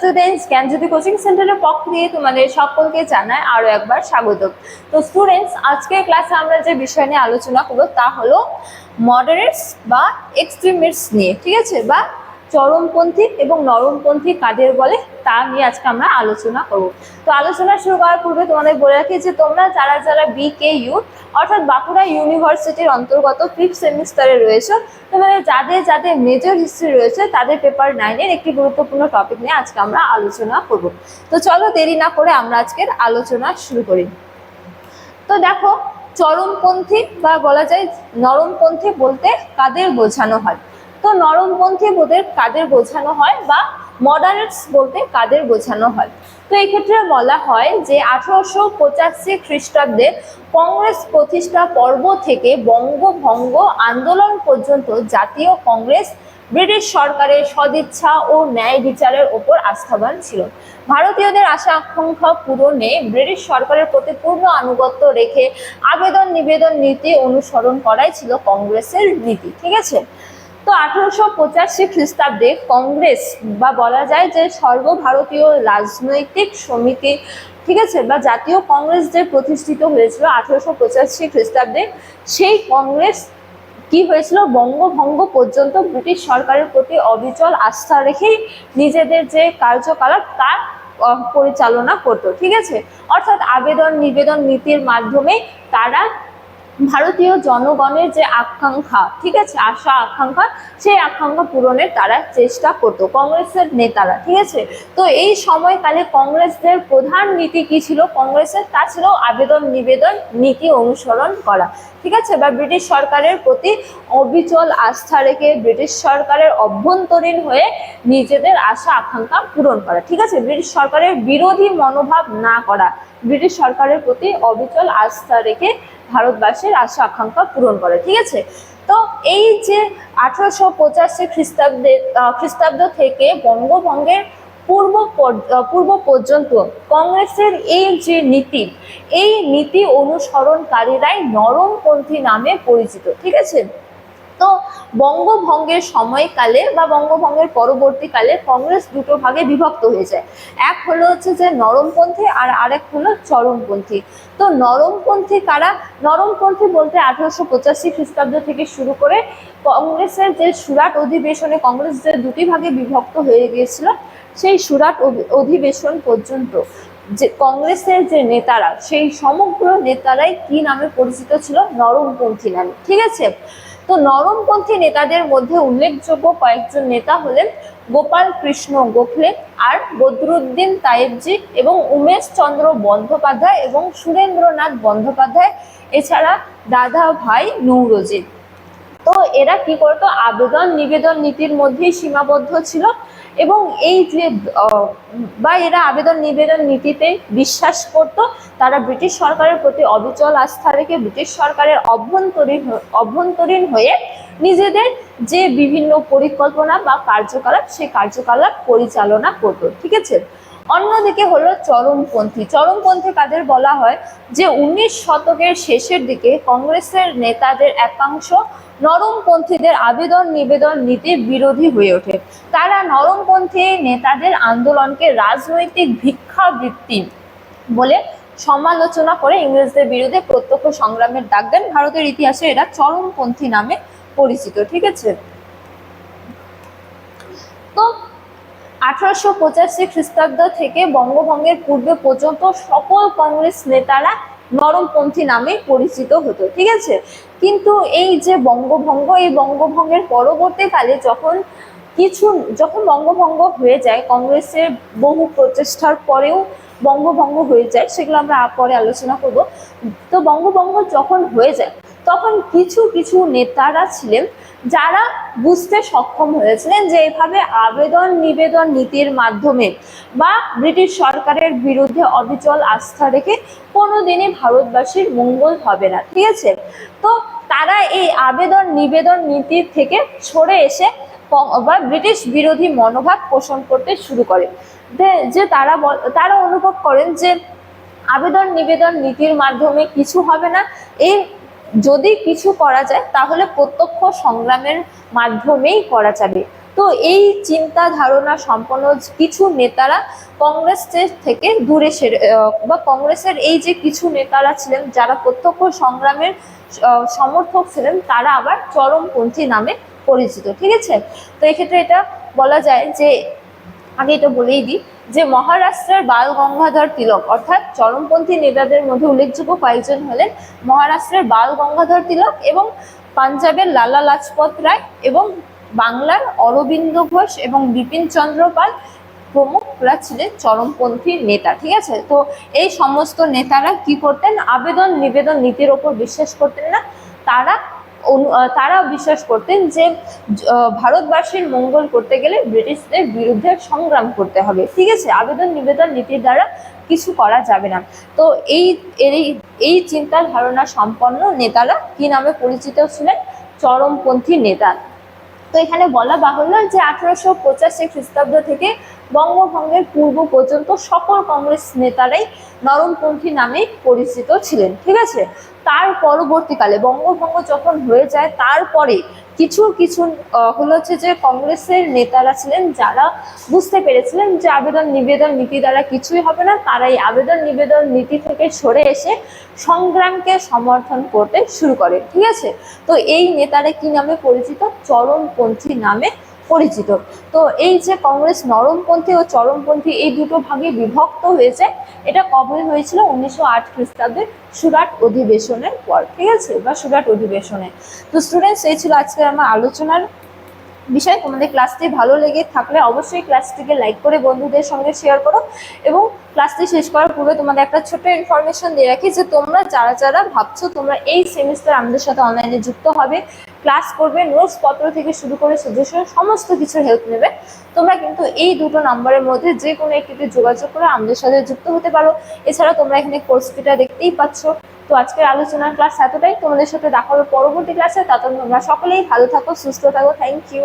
Students জ্ঞানজ্যোতি coaching সেন্টারের পক্ষ দিয়ে তোমাদের সকলকে জানায় আরও একবার স্বাগত। তো স্টুডেন্টস আজকের ক্লাসে আমরা যে বিষয় নিয়ে আলোচনা করব তা হলো মডারেটস বা এক্সট্রিমিস্ট নিয়ে, ঠিক আছে? বা চরমপন্থী এবং নরমপন্থী কাদের বলে তা নিয়ে আজকে আমরা আলোচনা করব। তো আলোচনা শুরু করার পূর্বে তোমাদের বলে রাখি যে তোমরা যারা যারা বিকে ইউ অর্থাৎ বাঁকুড়া ইউনিভার্সিটির অন্তর্গত ফিফথ সেমিস্টারে রয়েছে, তোমাদের যাদের যাদের মেজর হিস্ট্রি রয়েছে, তাদের পেপার নাইনের একটি গুরুত্বপূর্ণ টপিক নিয়ে আজকে আমরা আলোচনা করব। তো চলো দেরি না করে আমরা আজকের আলোচনা শুরু করি। তো দেখো, চরমপন্থী বা বলা যায় নরমপন্থী বলতে কাদের বোঝানো হয়? তো নরমপন্থী বলতে কাদের বোঝানো হয় বা মডারেটস বলতে কাদের বোঝানো হয়? তো এই ক্ষেত্রে বলা হয় যে আঠারোশো পঁচাশি খ্রিস্টাব্দে কংগ্রেস প্রতিষ্ঠা পর্ব থেকে বঙ্গভঙ্গ আন্দোলন পর্যন্ত জাতীয় কংগ্রেস ব্রিটিশ সরকারের সদিচ্ছা ও ন্যায় বিচারের ওপর আস্থাবান ছিল। ভারতীয়দের আশা আকাঙ্ক্ষা পূরণে ব্রিটিশ সরকারের প্রতি পূর্ণ আনুগত্য রেখে আবেদন নিবেদন নীতি অনুসরণ করাই ছিল কংগ্রেসের নীতি, ঠিক আছে? তো আঠারোশো পঁচাশি খ্রিস্টাব্দে কংগ্রেস বা বলা যায় যে সর্বভারতীয় রাজনৈতিক সমিতি, ঠিক আছে, বা জাতীয় কংগ্রেস যে প্রতিষ্ঠিত হয়েছিল আঠারোশো পঁচাশি খ্রিস্টাব্দে, সেই কংগ্রেস কি হয়েছিল? বঙ্গভঙ্গ পর্যন্ত ব্রিটিশ সরকারের প্রতি অবিচল আস্থা রেখেই নিজেদের যে কার্যকলাপ তা পরিচালনা করতো, ঠিক আছে? অর্থাৎ আবেদন নিবেদন নীতির মাধ্যমে তারা ভারতীয় জনগণের যে আকাঙ্ক্ষা, ঠিক আছে? আশা, আকাঙ্ক্ষা, সেই আকাঙ্ক্ষা পূরণের তারা চেষ্টা করতো, কংগ্রেসের নেতারা, ঠিক আছে? তো এই সময়কালে কংগ্রেসদের প্রধান নীতি কি ছিল? কংগ্রেসের তা ছিল আবেদন নিবেদন নীতি অনুসরণ করা, ঠিক আছে? বা ব্রিটিশ সরকারের প্রতি অবিচল আস্থা রেখে ব্রিটিশ সরকারের অভ্যন্তরীণ হয়ে নিজেদের আশা, আকাঙ্ক্ষা পূরণ করা, ঠিক আছে? ব্রিটিশ সরকারের বিরোধী মনোভাব না করা, ব্রিটিশ সরকারের প্রতি অবিচল আস্থা রেখে ভারতবাসীর আশা আকাঙ্ক্ষা পূরণ করে, ঠিক আছে? তো এই যে আঠারোশো পঁচাশি খ্রিস্টাব্দে খ্রিস্টাব্দ থেকে বঙ্গভঙ্গের পূর্ব পর- পূর্ব পর্যন্ত কংগ্রেসের এই যে নীতি, এই নীতি অনুসরণকারীরাই নরমপন্থী নামে পরিচিত, ঠিক আছে? তো বঙ্গভঙ্গের সময়কালে বা বঙ্গভঙ্গের পরবর্তীকালে কংগ্রেস দুটো ভাগে বিভক্ত হয়ে যায়। এক হলো হচ্ছে যে নরমপন্থী আর আরেক হলো চরমপন্থী। তো নরমপন্থী কারা? নরমপন্থী বলতে আঠারোশো পঁচাশি খ্রিস্টাব্দ থেকে শুরু করে কংগ্রেসের যে সুরাট অধিবেশনে কংগ্রেস যে দুটি ভাগে বিভক্ত হয়ে গিয়েছিল, সেই সুরাট অধিবেশন পর্যন্ত যে কংগ্রেসের যে নেতারা, সেই সমগ্র নেতারাই কি নামে পরিচিত ছিল? নরমপন্থী নামে। ঠিক আছে? তো নরমপন্থী নেতাদের মধ্যে উল্লেখযোগ্য কয়েকজন নেতা হলেন গোপাল কৃষ্ণ গোখলে আর বদরুদ্দিন তায়েবজি এবং উমেশ চন্দ্র বন্দ্যোপাধ্যায় এবং সুরেন্দ্রনাথ বন্দ্যোপাধ্যায়, এছাড়া দাদা ভাই নৌরজিৎ। তো এরা কি করতো? আবেদন নিবেদন নীতির মধ্যেই সীমাবদ্ধ ছিল। এবং এই যে বা এরা আবেদন নিবেদন নীতিতে বিশ্বাস করত, তারা ব্রিটিশ সরকারের প্রতি অবিচল আস্থা রেখে ব্রিটিশ সরকারের অভ্যন্তরীণ অভ্যন্তরীণ হয়ে নিজেদের যে বিভিন্ন পরিকল্পনা বা কার্যকলাপ, সেই কার্যকলাপ পরিচালনা করত, ঠিক আছে? অন্যদিকে হলো চরমপন্থী। চরমপন্থী কাদের বলা হয়? যে উনিশ শতকের শেষের দিকে কংগ্রেসের নেতাদের একাংশ নরমপন্থীদের আবেদন নিবেদন নীতির বিরোধী হয়ে ওঠে। তারা নরমপন্থী নেতাদের আন্দোলনকে রাজনৈতিক ভিক্ষাবৃত্তি বলে সমালোচনা করে ইংরেজদের বিরুদ্ধে প্রত্যক্ষ সংগ্রামের ডাক দেন। ভারতের ইতিহাসে এরা চরমপন্থী নামে পরিচিত, ঠিক আছে? তো আঠারোশো পঁচাশি খ্রিস্টাব্দ থেকে বঙ্গভঙ্গের পূর্বে পর্যন্ত সকল কংগ্রেস নেতারা নরমপন্থী নামে পরিচিত হতো, ঠিক আছে? কিন্তু এই যে বঙ্গভঙ্গ, এই বঙ্গভঙ্গের পরবর্তীকালে যখন কিছু, যখন বঙ্গভঙ্গ হয়ে যায়, কংগ্রেসের বহু প্রচেষ্টার পরেও বঙ্গভঙ্গ হয়ে যায়, সেগুলো আমরা পরে আলোচনা করব। তো বঙ্গভঙ্গ যখন হয়ে যায় তখন কিছু কিছু নেতারা ছিলেন যারা বুঝতে সক্ষম হয়েছিলেন যে এভাবে আবেদন নিবেদন নীতির মাধ্যমে বা ব্রিটিশ সরকারের বিরুদ্ধে অবিচল আস্থা রেখে কোনোদিনই ভারতবাসীর মঙ্গল হবে না, ঠিক আছে? তো তারা এই আবেদন নিবেদন নীতির থেকে সরে এসে বা ব্রিটিশ বিরোধী মনোভাব পোষণ করতে শুরু করে। যে- তারা তারা অনুভব করেন যে আবেদন নিবেদন নীতির মাধ্যমে কিছু হবে না, এই যদি কিছু করা যায়, তাহলে প্রত্যক্ষ সংগ্রামের মাধ্যমেই করা যাবে। তো এই চিন্তা ধারণা সম্পন্ন কিছু নেতারা কংগ্রেসের থেকে দূরে সেরে বা কংগ্রেসের এই যে কিছু নেতারা ছিলেন, যারা প্রত্যক্ষ সংগ্রামের সমর্থক ছিলেন, তারা আবার চরমপন্থী নামে পরিচিত, ঠিক আছে? তো এক্ষেত্রে এটা বলা যায় যে আগে এটা বলেই দিই যে মহারাষ্ট্রের বাল গঙ্গাধর তিলক, অর্থাৎ চরমপন্থী নেতাদের মধ্যে উল্লেখযোগ্য কয়েকজন হলেন মহারাষ্ট্রের বাল গঙ্গাধর তিলক এবং পাঞ্জাবের লালা লাজপত রায় এবং বাংলার অরবিন্দ ঘোষ এবং বিপিন চন্দ্র পাল প্রমুখরা ছিলেন চরমপন্থী নেতা, ঠিক আছে? তো এই সমস্ত নেতারা কি করতেন? আবেদন নিবেদন নীতির ওপর বিশ্বাস করতেন না। তারা তারা বিশ্বাস করতেন যে ভারতবাসীর মঙ্গল করতে গেলে ব্রিটিশদের বিরুদ্ধে সংগ্রাম করতে হবে। ঠিক আছে, আবেদন নিবেদন নীতির দ্বারা কিছু করা যাবে না। তো এই এই এই চিন্তা ধারণা সম্পন্ন নেতারা কি নামে পরিচিত ছিলেন? চরমপন্থী নেতা। তো এখানে বলা বাহুল্য যে, আঠারোশো পঁচাশি খ্রিস্টাব্দ থেকে বঙ্গভঙ্গের পূর্ব পর্যন্ত সকল কংগ্রেস নেতারাই নরমপন্থী নামে পরিচিত ছিলেন, ঠিক আছে? তার পরবর্তীকালে বঙ্গভঙ্গ যখন হয়ে যায়, তারপরে কিছু কিছু হলো হচ্ছে যে কংগ্রেসের নেতারা ছিলেন যারা বুঝতে পেরেছিলেন যে আবেদন নিবেদন নীতি দ্বারা কিছুই হবে না তারা এই আবেদন নিবেদন নীতি থেকে সরে এসে সংগ্রামকে সমর্থন করতে শুরু করে, ঠিক আছে? তো এই নেতারা কি নামে পরিচিত? চরমপন্থী নামে পরিচিত। তো এই যে কংগ্রেস নরমপন্থী ও চরমপন্থী এই দুটো ভাগে বিভক্ত হয়েছে, এটা কবে হয়েছিল? উনিশশো আট খ্রিস্টাব্দের সুরাট অধিবেশনের পর, ঠিক আছে? বা সুরাট অধিবেশনে। তো স্টুডেন্টস এই ছিল আজকের আমার আলোচনার বিষয়। তোমাদের ক্লাসটি ভালো লেগে থাকলে অবশ্যই ক্লাসটিকে লাইক করে বন্ধুদের সঙ্গে শেয়ার করো এবং ক্লাসটি শেষ করার পূর্বে তোমাদের একটা ছোট্ট ইনফরমেশন দিয়ে রাখি যে তোমরা যারা যারা ভাবছ তোমরা এই সেমিস্টার আমাদের সাথে অনলাইনে যুক্ত হবে। ক্লাস করবে, নোটস, পত্র থেকে শুরু করে সাজেশন সমস্ত কিছুর হেল্প নেবে। তোমরা কিন্তু এই দুটো নাম্বারের মধ্যে যে কোনো একটিতে যোগাযোগ করে আমাদের সাথে যুক্ত হতে পারো। এছাড়া তোমরা এখানে কোর্স ফিটা দেখতেই পাচ্ছ। তো আজকের আলোচনার ক্লাস এতটাই। তোমাদের সাথে দেখা হবে পরবর্তী ক্লাসে তাতে তোমরা সকলেই ভালো থাকো, সুস্থ থাকো। Thank you